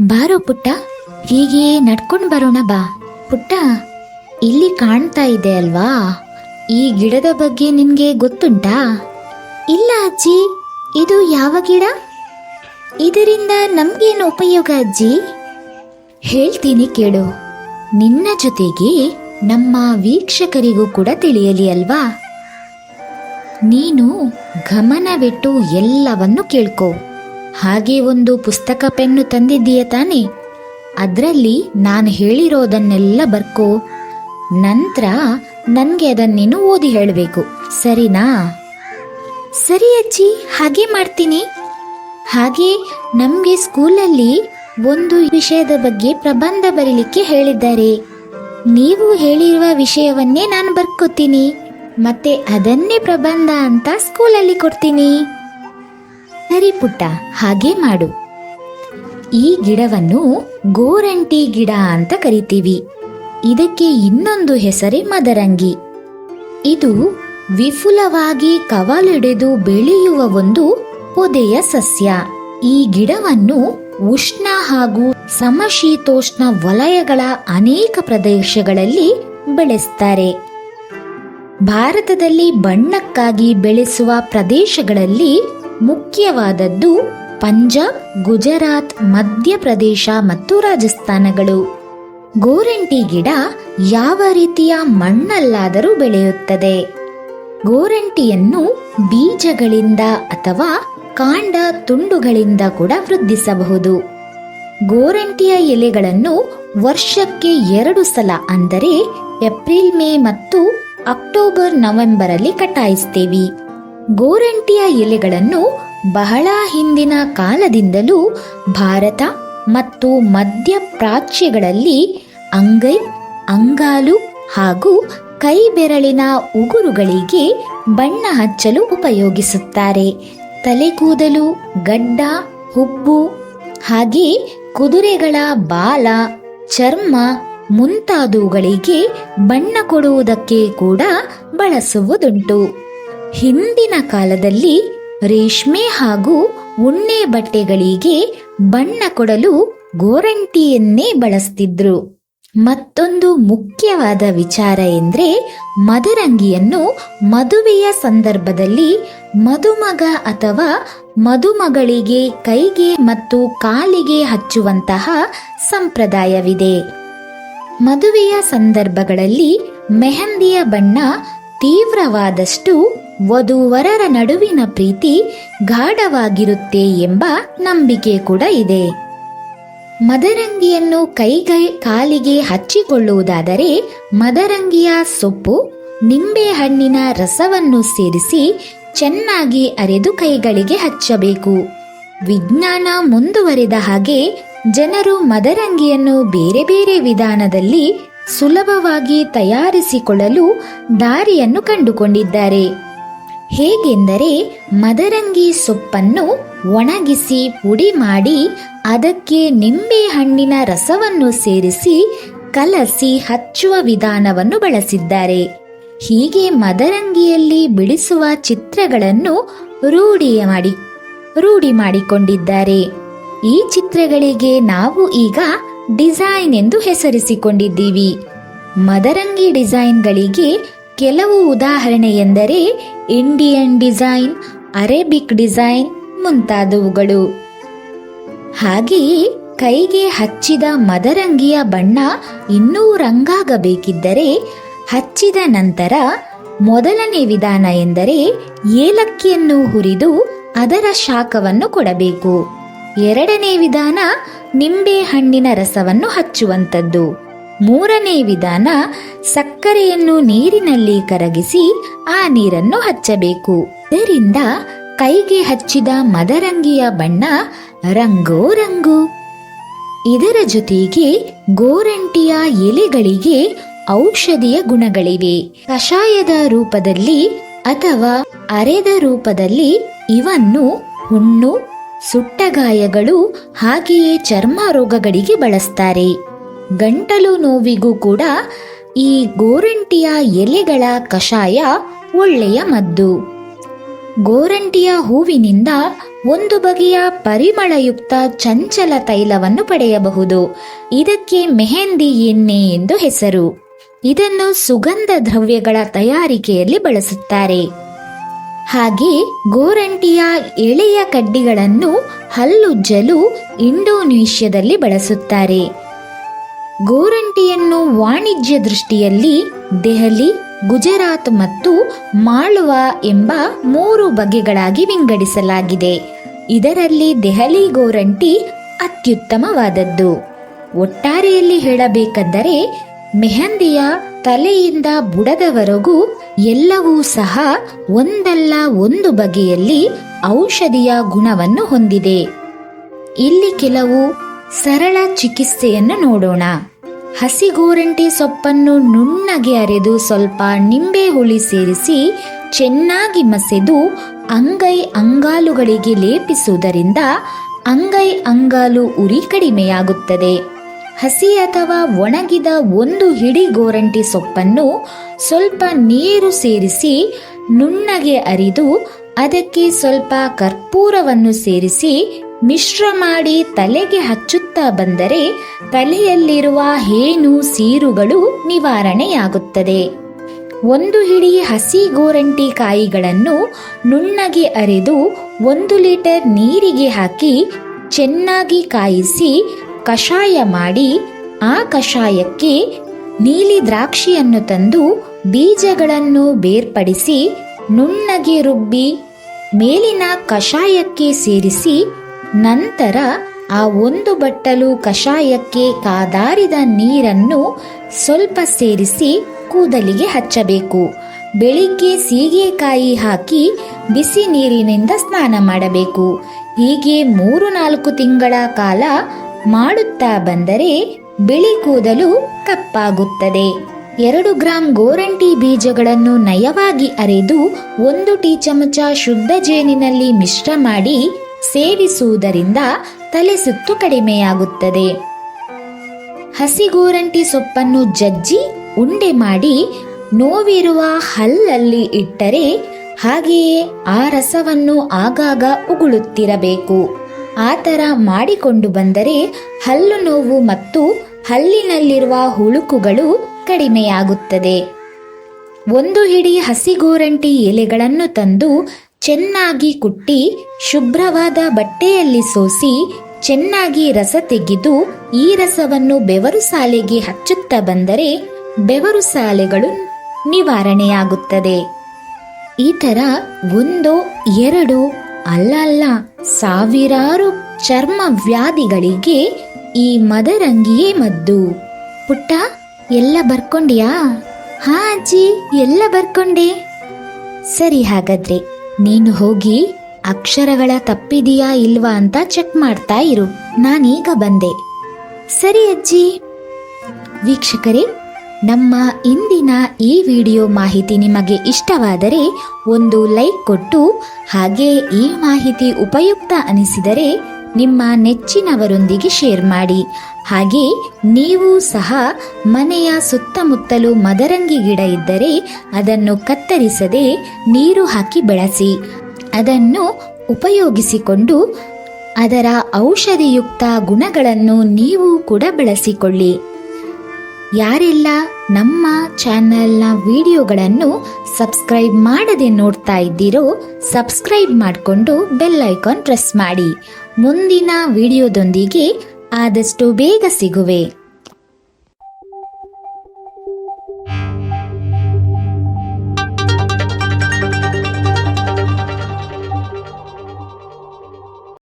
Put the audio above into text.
ಬಾರೋ ಪುಟ್ಟ, ಹೀಗೆ ನಡ್ಕೊಂಡು ಬರೋಣ ಬಾ. ಪುಟ್ಟ, ಇಲ್ಲಿ ಕಾಣ್ತಾ ಇದೆ ಅಲ್ವಾ? ಈ ಗಿಡದ ಬಗ್ಗೆ ನಿನ್ಗೆ ಗೊತ್ತುಂಟಾ? ಇಲ್ಲ ಅಜ್ಜಿ, ಇದು ಯಾವ ಗಿಡ? ಇದರಿಂದ ನಮ್ಗೇನು ಉಪಯೋಗ ಅಜ್ಜಿ? ಹೇಳ್ತೀನಿ ಕೇಳು. ನಿನ್ನ ಜೊತೆಗೆ ನಮ್ಮ ವೀಕ್ಷಕರಿಗೂ ಕೂಡ ತಿಳಿಯಲಿ ಅಲ್ವಾ? ನೀನು ಗಮನವಿಟ್ಟು ಎಲ್ಲವನ್ನು ಕೇಳ್ಕೋ. ಹಾಗೆ ಒಂದು ಪುಸ್ತಕ ಪೆನ್ನು ತಂದಿದ್ದೀಯ ತಾನೆ? ಅದರಲ್ಲಿ ನಾನು ಹೇಳಿರೋದನ್ನೆಲ್ಲ ಬರ್ಕೋ. ನಂತರ ನನಗೆ ಅದನ್ನೇನು ನೀನು ಓದಿ ಹೇಳಬೇಕು. ಸರಿನಾ? ಸರಿ ಅಜ್ಜಿ, ಹಾಗೆ ಮಾಡ್ತೀನಿ. ಹಾಗೆ ನಮಗೆ ಸ್ಕೂಲಲ್ಲಿ ಒಂದು ವಿಷಯದ ಬಗ್ಗೆ ಪ್ರಬಂಧ ಬರೀಲಿಕ್ಕೆ ಹೇಳಿದ್ದಾರೆ. ನೀವು ಹೇಳಿರುವ ವಿಷಯವನ್ನೇ ನಾನು ಬರ್ಕೋತೀನಿ. ಮತ್ತೆ ಅದನ್ನೇ ಪ್ರಬಂಧ ಅಂತ ಸ್ಕೂಲಲ್ಲಿ ಕೊಡ್ತೀನಿ. ಸರಿ ಪುಟ್ಟ, ಹಾಗೆ ಮಾಡು. ಈ ಗಿಡವನ್ನು ಗೋರಂಟಿ ಗಿಡ ಅಂತ ಕರಿತೀವಿ. ಇದಕ್ಕೆ ಇನ್ನೊಂದು ಹೆಸರೇ ಮದರಂಗಿ. ಇದು ವಿಪುಲವಾಗಿ ಕವಲಿಡಿದು ಬೆಳೆಯುವ ಒಂದು ಪೊದೆಯ ಸಸ್ಯ. ಈ ಗಿಡವನ್ನು ಉಷ್ಣ ಹಾಗೂ ಸಮಶೀತೋಷ್ಣ ವಲಯಗಳ ಅನೇಕ ಪ್ರದೇಶಗಳಲ್ಲಿ ಬೆಳೆಸ್ತಾರೆ. ಭಾರತದಲ್ಲಿ ಬಣ್ಣಕ್ಕಾಗಿ ಬೆಳೆಸುವ ಪ್ರದೇಶಗಳಲ್ಲಿ ಮುಖ್ಯವಾದದ್ದು ಪಂಜಾಬ್, ಗುಜರಾತ್, ಮಧ್ಯಪ್ರದೇಶ ಮತ್ತು ರಾಜಸ್ಥಾನಗಳು. ಗೋರಂಟಿ ಗಿಡ ಯಾವ ರೀತಿಯ ಮಣ್ಣಲ್ಲಾದರೂ ಬೆಳೆಯುತ್ತದೆ. ಗೋರಂಟಿಯನ್ನು ಬೀಜಗಳಿಂದ ಅಥವಾ ಕಾಂಡ ತುಂಡುಗಳಿಂದ ಕೂಡ ವೃದ್ಧಿಸಬಹುದು. ಗೋರಂಟಿಯ ಎಲೆಗಳನ್ನು ವರ್ಷಕ್ಕೆ ಎರಡು ಸಲ ಅಂದರೆ ಏಪ್ರಿಲ್, ಮೇ ಮತ್ತು ಅಕ್ಟೋಬರ್ ನವೆಂಬರ್ ಅಲ್ಲಿ ಕಟಾಯಿಸ್ತೇವೆ. ಗೋರಂಟಿಯ ಎಲೆಗಳನ್ನು ಬಹಳ ಹಿಂದಿನ ಕಾಲದಿಂದಲೂ ಭಾರತ ಮತ್ತು ಮಧ್ಯ ಪ್ರಾಚ್ಯಗಳಲ್ಲಿ ಅಂಗೈ, ಅಂಗಾಲು ಹಾಗೂ ಕೈ ಬೆರಳಿನ ಉಗುರುಗಳಿಗೆ ಬಣ್ಣ ಹಚ್ಚಲು ಉಪಯೋಗಿಸುತ್ತಾರೆ. ತಲೆಕೂದಲು ಗಡ್ಡ, ಹುಬ್ಬು ಹಾಗೆ ಕುದುರೆಗಳ ಬಾಲ, ಚರ್ಮ ಮುಂತಾದವುಗಳಿಗೆ ಬಣ್ಣ ಕೊಡುವುದಕ್ಕೆ ಕೂಡ ಬಳಸುವುದುಂಟು. ಹಿಂದಿನ ಕಾಲದಲ್ಲಿ ರೇಷ್ಮೆ ಹಾಗೂ ಉಣ್ಣೆ ಬಟ್ಟೆಗಳಿಗೆ ಬಣ್ಣ ಕೊಡಲು ಗೋರಂಟಿಯನ್ನೇ ಬಳಸ್ತಿದ್ರು. ಮತ್ತೊಂದು ಮುಖ್ಯವಾದ ವಿಚಾರ ಎಂದ್ರೆ ಮದರಂಗಿಯನ್ನು ಮದುವೆಯ ಸಂದರ್ಭದಲ್ಲಿ ಮದುಮಗ ಅಥವಾ ಮದುಮಗಳಿಗೆ ಕೈಗೆ ಮತ್ತು ಕಾಲಿಗೆ ಹಚ್ಚುವಂತಹ ಸಂಪ್ರದಾಯವಿದೆ. ಮದುವೆಯ ಸಂದರ್ಭಗಳಲ್ಲಿ ಮೆಹಂದಿಯ ಬಣ್ಣ ತೀವ್ರವಾದಷ್ಟು ವಧುವರರ ನಡುವಿನ ಪ್ರೀತಿ ಗಾಢವಾಗಿರುತ್ತೆ ಎಂಬ ನಂಬಿಕೆ ಕೂಡ ಇದೆ. ಮದರಂಗಿಯನ್ನು ಕೈಗೆ ಕಾಲಿಗೆ ಹಚ್ಚಿಕೊಳ್ಳುವುದಾದರೆ ಮದರಂಗಿಯ ಸೊಪ್ಪು, ನಿಂಬೆ ಹಣ್ಣಿನ ರಸವನ್ನು ಸೇರಿಸಿ ಚೆನ್ನಾಗಿ ಅರೆದು ಕೈಗಳಿಗೆ ಹಚ್ಚಬೇಕು. ವಿಜ್ಞಾನ ಮುಂದುವರೆದ ಹಾಗೆ ಜನರು ಮದರಂಗಿಯನ್ನು ಬೇರೆ ಬೇರೆ ವಿಧಾನದಲ್ಲಿ ಸುಲಭವಾಗಿ ತಯಾರಿಸಿಕೊಳ್ಳಲು ದಾರಿಯನ್ನು ಕಂಡುಕೊಂಡಿದ್ದಾರೆ. ಹೇಗೆಂದರೆ ಮದರಂಗಿ ಸೊಪ್ಪನ್ನು ಒಣಗಿಸಿ ಪುಡಿ ಮಾಡಿ ಅದಕ್ಕೆ ನಿಂಬೆ ಹಣ್ಣಿನ ರಸವನ್ನು ಸೇರಿಸಿ ಕಲಸಿ ಹಚ್ಚುವ ವಿಧಾನವನ್ನು ಬಳಸಿದ್ದಾರೆ. ಹೀಗೆ ಮದರಂಗಿಯಲ್ಲಿ ಬಿಡಿಸುವ ಚಿತ್ರಗಳನ್ನು ರೂಢಿ ಮಾಡಿ, ರೂಢಿ ಮಾಡಿಕೊಂಡಿದ್ದಾರೆ. ಈ ಚಿತ್ರಗಳಿಗೆ ನಾವು ಈಗ ಡಿಸೈನ್ ಎಂದು ಹೆಸರಿಸಿಕೊಂಡಿದ್ದೀವಿ. ಮದರಂಗಿ ಡಿಸೈನ್ಗಳಿಗೆ ಕೆಲವು ಉದಾಹರಣೆ ಎಂದರೆ ಇಂಡಿಯನ್ ಡಿಸೈನ್, ಅರೇಬಿಕ್ ಡಿಸೈನ್ ಮುಂತಾದವುಗಳು. ಹಾಗೆಯೇ ಕೈಗೆ ಹಚ್ಚಿದ ಮದರಂಗಿಯ ಬಣ್ಣ ಇನ್ನೂ ರಂಗಾಗಬೇಕಿದ್ದರೆ ಹಚ್ಚಿದ ನಂತರ ಮೊದಲನೇ ವಿಧಾನ ಎಂದರೆ ಏಲಕ್ಕಿಯನ್ನು ಹುರಿದು ಅದರ ಶಾಖವನ್ನು ಕೊಡಬೇಕು. ಎರಡನೇ ವಿಧಾನ ನಿಂಬೆ ಹಣ್ಣಿನ ರಸವನ್ನು ಹಚ್ಚುವಂಥದ್ದು. ಮೂರನೇ ವಿಧಾನ ಸಕ್ಕರೆಯನ್ನು ನೀರಿನಲ್ಲಿ ಕರಗಿಸಿ ಆ ನೀರನ್ನು ಹಚ್ಚಬೇಕು. ಇದರಿಂದ ಕೈಗೆ ಹಚ್ಚಿದ ಮದರಂಗಿಯ ಬಣ್ಣ ರಂಗೋ ರಂಗು. ಇದರ ಜೊತೆಗೆ ಗೋರಂಟಿಯ ಎಲೆಗಳಿಗೆ ಔಷಧಿಯ ಗುಣಗಳಿವೆ. ಕಷಾಯದ ರೂಪದಲ್ಲಿ ಅಥವಾ ಅರೆದ ರೂಪದಲ್ಲಿ ಇವನ್ನು, ಹುಣ್ಣು ಸುಟ್ಟಗಾಯಗಳು ಹಾಗೆಯೇ ಚರ್ಮ ರೋಗಗಳಿಗೆ ಬಳಸ್ತಾರೆ. ಗಂಟಲು ನೋವಿಗೂ ಕೂಡ ಈ ಗೋರಂಟಿಯ ಎಲೆಗಳ ಕಷಾಯ ಒಳ್ಳೆಯ ಮದ್ದು. ಗೋರಂಟಿಯ ಹೂವಿನಿಂದ ಒಂದು ಬಗೆಯ ಪರಿಮಳಯುಕ್ತ ಚಂಚಲ ತೈಲವನ್ನು ಪಡೆಯಬಹುದು. ಇದಕ್ಕೆ ಮೆಹಂದಿ ಎಣ್ಣೆ ಎಂದು ಹೆಸರು. ಇದನ್ನು ಸುಗಂಧ ದ್ರವ್ಯಗಳ ತಯಾರಿಕೆಯಲ್ಲಿ ಬಳಸುತ್ತಾರೆ. ಹಾಗೆ ಗೋರಂಟಿಯ ಎಳೆಯ ಕಡ್ಡಿಗಳನ್ನು ಹಲ್ಲುಜ್ಜಲು ಇಂಡೋನೇಷ್ಯಾದಲ್ಲಿ ಬಳಸುತ್ತಾರೆ. ಗೋರಂಟಿಯನ್ನು ವಾಣಿಜ್ಯ ದೃಷ್ಟಿಯಲ್ಲಿ ದೆಹಲಿ, ಗುಜರಾತ್ ಮತ್ತು ಮಾಳುವ ಎಂಬ ಮೂರು ಬಗೆಗಳಾಗಿ ವಿಂಗಡಿಸಲಾಗಿದೆ. ಇದರಲ್ಲಿ ದೆಹಲಿ ಗೋರಂಟಿ ಅತ್ಯುತ್ತಮವಾದದ್ದು. ಒಟ್ಟಾರೆಯಲ್ಲಿ ಹೇಳಬೇಕೆಂದರೆ, ಮೆಹಂದಿಯ ತಲೆಯಿಂದ ಬುಡದವರೆಗೂ ಎಲ್ಲವೂ ಸಹ ಒಂದಲ್ಲ ಒಂದು ಬಗೆಯಲ್ಲಿ ಔಷಧಿಯ ಗುಣವನ್ನು ಹೊಂದಿದೆ. ಇಲ್ಲಿ ಕೆಲವು ಸರಳ ಚಿಕಿತ್ಸೆಯನ್ನು ನೋಡೋಣ. ಹಸಿಗೋರಂಟಿ ಸೊಪ್ಪನ್ನು ನುಣ್ಣಗೆ ಅರೆದು ಸ್ವಲ್ಪ ನಿಂಬೆ ಹುಳಿ ಸೇರಿಸಿ ಚೆನ್ನಾಗಿ ಮಸೆದು ಅಂಗೈ ಅಂಗಾಲುಗಳಿಗೆ ಲೇಪಿಸುವುದರಿಂದ ಅಂಗೈ ಅಂಗಾಲು ಉರಿ ಕಡಿಮೆಯಾಗುತ್ತದೆ. ಹಸಿ ಅಥವಾ ಒಣಗಿದ ಒಂದು ಹಿಡಿ ಗೋರಂಟಿ ಸೊಪ್ಪನ್ನು ಸ್ವಲ್ಪ ನೀರು ಸೇರಿಸಿ ನುಣ್ಣಗೆ ಅರಿದು ಅದಕ್ಕೆ ಸ್ವಲ್ಪ ಕರ್ಪೂರವನ್ನು ಸೇರಿಸಿ ಮಿಶ್ರ ಮಾಡಿ ತಲೆಗೆ ಹಚ್ಚುತ್ತಾ ಬಂದರೆ ತಲೆಯಲ್ಲಿರುವ ಹೇನು ಸೀರುಗಳು ನಿವಾರಣೆಯಾಗುತ್ತದೆ. ಒಂದು ಹಿಡಿ ಹಸಿ ಗೋರಂಟಿ ಕಾಯಿಗಳನ್ನು ನುಣ್ಣಗೆ ಅರೆದು ಒಂದು ಲೀಟರ್ ನೀರಿಗೆ ಹಾಕಿ ಚೆನ್ನಾಗಿ ಕಾಯಿಸಿ ಕಷಾಯ ಮಾಡಿ ಆ ಕಷಾಯಕ್ಕೆ ನೀಲಿ ದ್ರಾಕ್ಷಿಯನ್ನು ತಂದು ಬೀಜಗಳನ್ನು ಬೇರ್ಪಡಿಸಿ ನುಣ್ಣಗೆ ರುಬ್ಬಿ ಮೇಲಿನ ಕಷಾಯಕ್ಕೆ ಸೇರಿಸಿ ನಂತರ ಆ ಒಂದು ಬಟ್ಟಲು ಕಷಾಯಕ್ಕೆ ಕಾದಾರಿದ ನೀರನ್ನು ಸ್ವಲ್ಪ ಸೇರಿಸಿ ಕೂದಲಿಗೆ ಹಚ್ಚಬೇಕು. ಬೆಳಿಗ್ಗೆ ಸೀಗೆಕಾಯಿ ಹಾಕಿ ಬಿಸಿ ನೀರಿನಿಂದ ಸ್ನಾನ ಮಾಡಬೇಕು. ಹೀಗೆ ಮೂರು ನಾಲ್ಕು ತಿಂಗಳ ಕಾಲ ಮಾಡುತ್ತಾ ಬಂದರೆ ಬಿಳಿ ಕೂದಲು ಕಪ್ಪಾಗುತ್ತದೆ. ಎರಡು ಗ್ರಾಂ ಗೋರಂಟಿ ಬೀಜಗಳನ್ನು ನಯವಾಗಿ ಅರೆದು ಒಂದು ಟೀ ಚಮಚ ಶುದ್ಧ ಜೇನಿನಲ್ಲಿ ಮಿಶ್ರ ಮಾಡಿ ಸೇವಿಸುವುದರಿಂದ ತಲೆ ಸುತ್ತು ಕಡಿಮೆಯಾಗುತ್ತದೆ. ಹಸಿಗೋರಂಟಿ ಸೊಪ್ಪನ್ನು ಜಜ್ಜಿ ಉಂಡೆ ಮಾಡಿ ನೋವಿರುವ ಹಲ್ಲಲ್ಲಿ ಇಟ್ಟರೆ ಹಾಗೆಯೇ ಆ ರಸವನ್ನು ಆಗಾಗ ಉಗುಳುತ್ತಿರಬೇಕು. ಆ ಥರ ಮಾಡಿಕೊಂಡು ಬಂದರೆ ಹಲ್ಲು ನೋವು ಮತ್ತು ಹಲ್ಲಿನಲ್ಲಿರುವ ಹುಳುಕುಗಳು ಕಡಿಮೆಯಾಗುತ್ತದೆ. ಒಂದು ಹಿಡಿ ಹಸಿಗೋರಂಟಿ ಎಲೆಗಳನ್ನು ತಂದು ಚೆನ್ನಾಗಿ ಕುಟ್ಟಿ ಶುಭ್ರವಾದ ಬಟ್ಟೆಯಲ್ಲಿ ಸೋಸಿ ಚೆನ್ನಾಗಿ ರಸ ತೆಗೆದು ಈ ರಸವನ್ನು ಬೆವರು ಸಾಲೆಗೆ ಹಚ್ಚುತ್ತಾ ಬಂದರೆ ಬೆವರು ಸಾಲೆಗಳು ನಿವಾರಣೆಯಾಗುತ್ತದೆ. ಈ ಥರ ಒಂದು, ಎರಡು ಅಲ್ಲ ಅಲ್ಲ, ಸಾವಿರಾರು ಚರ್ಮ ವ್ಯಾಧಿಗಳಿಗೆ ಈ ಮದರಂಗಿಯೇ ಮದ್ದು. ಪುಟ್ಟ, ಎಲ್ಲ ಬರ್ಕೊಂಡಿಯಾ? ಹಾ ಅಜ್ಜಿ, ಎಲ್ಲ ಬರ್ಕೊಂಡೆ. ಸರಿ ಹಾಗಾದ್ರೆ, ನೀನು ಹೋಗಿ ಅಕ್ಷರಗಳ ತಪ್ಪಿದೆಯಾ ಇಲ್ವಾ ಅಂತ ಚೆಕ್ ಮಾಡ್ತಾ ಇರು. ನಾನೀಗ ಬಂದೆ. ಸರಿ ಅಜ್ಜಿ. ವೀಕ್ಷಕರೇ ನಮ್ಮ ಇಂದಿನ ಈ ವಿಡಿಯೋ ಮಾಹಿತಿ ನಿಮಗೆ ಇಷ್ಟವಾದರೆ ಒಂದು ಲೈಕ್ ಕೊಟ್ಟು ಹಾಗೆ ಈ ಮಾಹಿತಿ ಉಪಯುಕ್ತ ಅನಿಸಿದರೆ ನಿಮ್ಮ ನೆಚ್ಚಿನವರೊಂದಿಗೆ ಶೇರ್ ಮಾಡಿ. ಹಾಗೆ ನೀವು ಸಹ ಮನೆಯ ಸುತ್ತಮುತ್ತಲು ಮದರಂಗಿ ಗಿಡ ಇದ್ದರೆ ಅದನ್ನು ಕತ್ತರಿಸದೆ ನೀರು ಹಾಕಿ ಬೆಳೆಸಿ. ಅದನ್ನು ಉಪಯೋಗಿಸಿಕೊಂಡು ಅದರ ಔಷಧಿಯುಕ್ತ ಗುಣಗಳನ್ನು ನೀವು ಕೂಡ ಬೆಳೆಸಿಕೊಳ್ಳಿ. ಯಾರೆಲ್ಲ ನಮ್ಮ ಚಾನೆಲ್ನ ವಿಡಿಯೋಗಳನ್ನು ಸಬ್ಸ್ಕ್ರೈಬ್ ಮಾಡದೆ ನೋಡ್ತಾ ಇದ್ದೀರೋ ಸಬ್ಸ್ಕ್ರೈಬ್ ಮಾಡಿಕೊಂಡು ಬೆಲ್ ಐಕಾನ್ ಪ್ರೆಸ್ ಮಾಡಿ. ಮುಂದಿನ ವಿಡಿಯೋದೊಂದಿಗೆ ಆದಷ್ಟು ಬೇಗ ಸಿಗುವೆ.